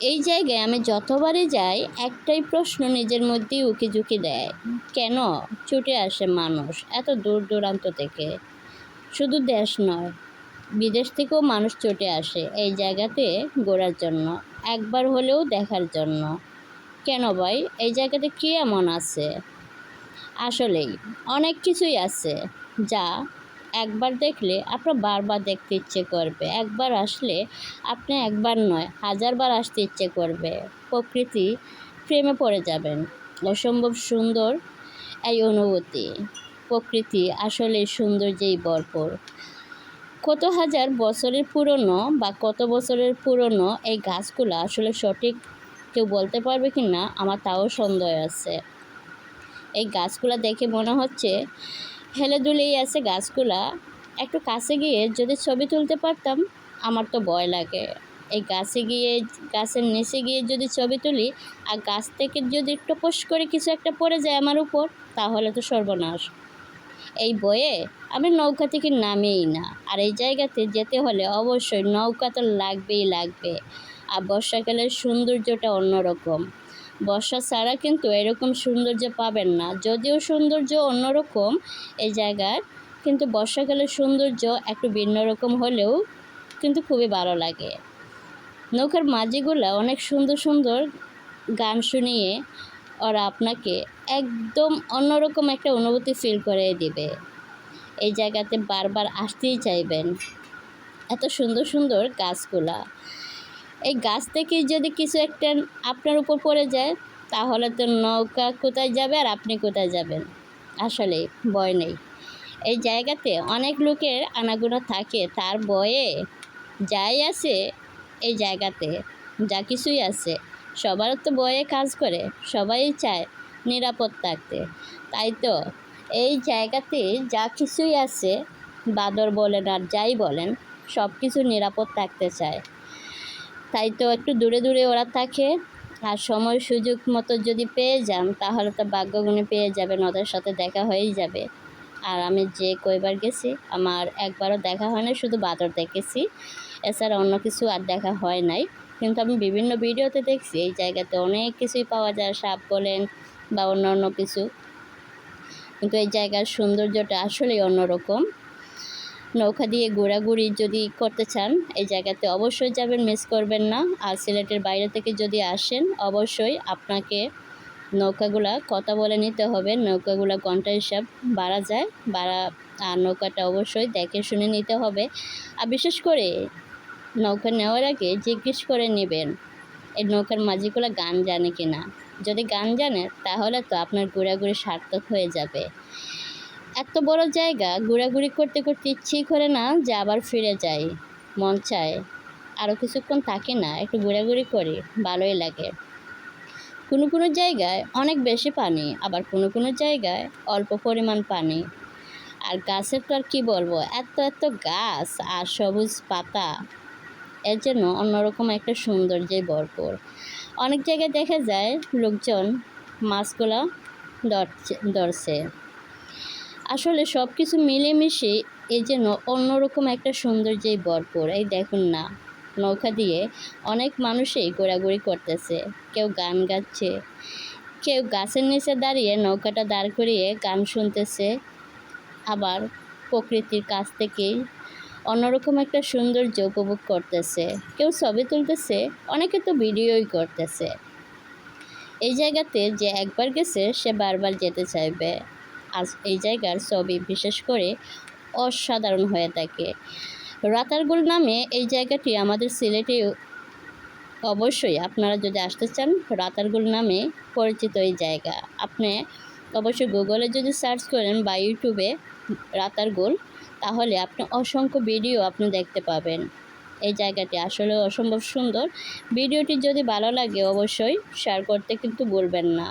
এই জায়গায় আমি যতবারই যাই, একটাই প্রশ্ন নিজের মধ্যেই উকি ঝুঁকি দেয়। কেন? ছুটে আসে মানুষ, এত দূর দূরান্ত থেকে। শুধু দেশ নয়, বিদেশ থেকেও মানুষ ছুটে আসে এই জায়গাতে ঘোরার জন্য, একবার হলেও দেখার জন্য। কেন ভাই? এই জায়গাতে কী এমন আছে? আসলেই, অনেক কিছুই আছে, যা একবার দেখলে আপনার বারবার দেখতে ইচ্ছে করবে। একবার আসলে আপনি একবার নয়, হাজারবার আসতে ইচ্ছে করবে। প্রকৃতি প্রেমে পড়ে যাবেন। অসম্ভব সুন্দর এই অনুভূতি। প্রকৃতি আসলে সৌন্দর্যেই ভরপুর। কত হাজার বছরের পুরনো বা কত বছরের পুরনো এই গাছগুলো আসলে সঠিক কেউ বলতে পারবে কি না আমার তাও সন্দেহ আছে। এই গাছগুলো দেখে মনে হচ্ছে হেলে দুলেই আছে গাছগুলা, একটু কাছে গিয়ে যদি ছবি তুলতে পারতাম, আমার তো ভয় লাগে। এই গাছে গিয়ে, গাছের নিচে গিয়ে যদি ছবি তুলি, আর গাছ থেকে যদি টপস করে কিছু একটা পড়ে যায় আমার উপর, তাহলে তো সর্বনাশ। এই বয়ে আমি নৌকা থেকে নামেই না, আর এই জায়গাতে যেতে হলে অবশ্যই নৌকা তো লাগবেই লাগবে, আর বর্ষাকালের সৌন্দর্যটা অন্যরকম। বর্ষা ছাড়া কিন্তু এরকম সৌন্দর্য পাবেন না। যদিও সৌন্দর্য অন্যরকম এই জায়গার, কিন্তু বর্ষাকালের সৌন্দর্য একটু ভিন্ন রকম হলেও কিন্তু খুবই ভালো লাগে। নৌকার মাঝিগুলা অনেক সুন্দর সুন্দর গান শুনিয়ে ওরা আপনাকে একদম অন্যরকম একটা অনুভূতি ফিল করে দিবে। এই জায়গাতে বারবার আসতেই চাইবেন। এত সুন্দর সুন্দর গাছগুলা। এই গাছ থেকে যদি কিছু একটা আপনার উপর পড়ে যায়, তাহলে তো নৌকা কোথায় যাবে আর আপনি কোথায় যাবেন? আসলে ভয় নেই। এই জায়গাতে অনেক লোকের আনাগোনা থাকে, তার বয়ে যাই আছে এই জায়গাতে, যা কিছুই আছে। সবার তো বয়ে কাজ করে, সবাই চায় নিরাপদ থাকতে। তাই তো এই জায়গাতে যা কিছুই আছে, বাদর বলেন আর যাই বলেন সব কিছু নিরাপদ থাকতে চায়। তাই তো একটু দূরে দূরে ওরা থাকে। আর সময় সুযোগ মতো যদি পেয়ে যান, তাহলে তো ভাগ্যগুণে পেয়ে যাবেন, ওদের সাথে দেখা হয়েই যাবে। আর আমি যে কয়বার গেছি, আমার একবারও দেখা হয় না শুধু বাদর দেখেছি। এছাড়া অন্য কিছু আর দেখা হয় নাই। কিন্তু আমি বিভিন্ন ভিডিওতে দেখছি, এই জায়গাতে অনেক কিছুই পাওয়া যায়, সাপ বলেন বা অন্য অন্য কিছু। কিন্তু এই জায়গার সৌন্দর্যটা আসলেই অন্যরকম। নৌকা দিয়ে ঘোরাঘুরি যদি করতে চান, এই জায়গাতে অবশ্যই যাবেন মিস করবেন না। আর সিলেটের বাইরে থেকে যদি আসেন, অবশ্যই আপনাকে নৌকাগুলা কথা বলে নিতে হবে। নৌকাগুলা ঘণ্টা হিসাব বাড়া যায়, বাড়া, আর নৌকাটা অবশ্যই দেখে শুনে নিতে হবে। আর বিশেষ করে নৌকা নেওয়ার আগে জিজ্ঞেস করে নেবেন, এই নৌকার মাঝিগুলো গান জানে কি না যদি গান জানে, তাহলে তো আপনার ঘোরাঘুরি সার্থক হয়ে যাবে। এত বড় জায়গা, ঘোরাঘুরি করতে করতে ইচ্ছেই করে না যে আবার ফিরে যাই। মন চায় আরও কিছুক্ষণ থাকি না, একটু ঘোরাঘুরি করি, ভালোই লাগে। কোনো কোনো জায়গায় অনেক বেশি পানি, আবার কোনো কোনো জায়গায় অল্প পরিমাণ পানি। আর গাছের তো আর কী বলব, এত এত গাছ আর সবুজ পাতা, এর জন্য অন্যরকম একটা সৌন্দর্যে ভরপুর। অনেক জায়গায় দেখা যায় লোকজন মাছগুলো ধরছে ধরছে। আসলে সব কিছু মিলেমিশে এই যেন অন্যরকম একটা সৌন্দর্যেই ভরপুর। এই দেখুন না, নৌকা দিয়ে অনেক মানুষই ঘোরাঘুরি করতেছে। কেউ গান গাচ্ছে, কেউ গাছের নিচে দাঁড়িয়ে নৌকাটা দাঁড় করিয়ে গান শুনতেছে। আবার প্রকৃতির কাছ থেকেই অন্যরকম একটা সৌন্দর্য উপভোগ করতেছে। কেউ ছবি তুলতেছে, অনেকে তো ভিডিওই করতেছে। এই জায়গাতে যে একবার গেছে, সে বারবার যেতে চাইবে। আজ এই জায়গার ছবি বিশেষ করে অসাধারণ হয়ে থাকে। রাতারগুল নামে এই জায়গাটি আমাদের সিলেটে অবশ্যই আপনারা যদি আসতে চান, রাতারগুল নামে পরিচিত এই জায়গা। আপনি অবশ্যই গুগলে যদি সার্চ করেন বা ইউটিউবে রাতারগুল, তাহলে আপনি অসংখ্য ভিডিও আপনি দেখতে পাবেন। এই জায়গাটি আসলে অসম্ভব সুন্দর। ভিডিওটি যদি ভালো লাগে অবশ্যই শেয়ার করতে কিন্তু বলবেন না।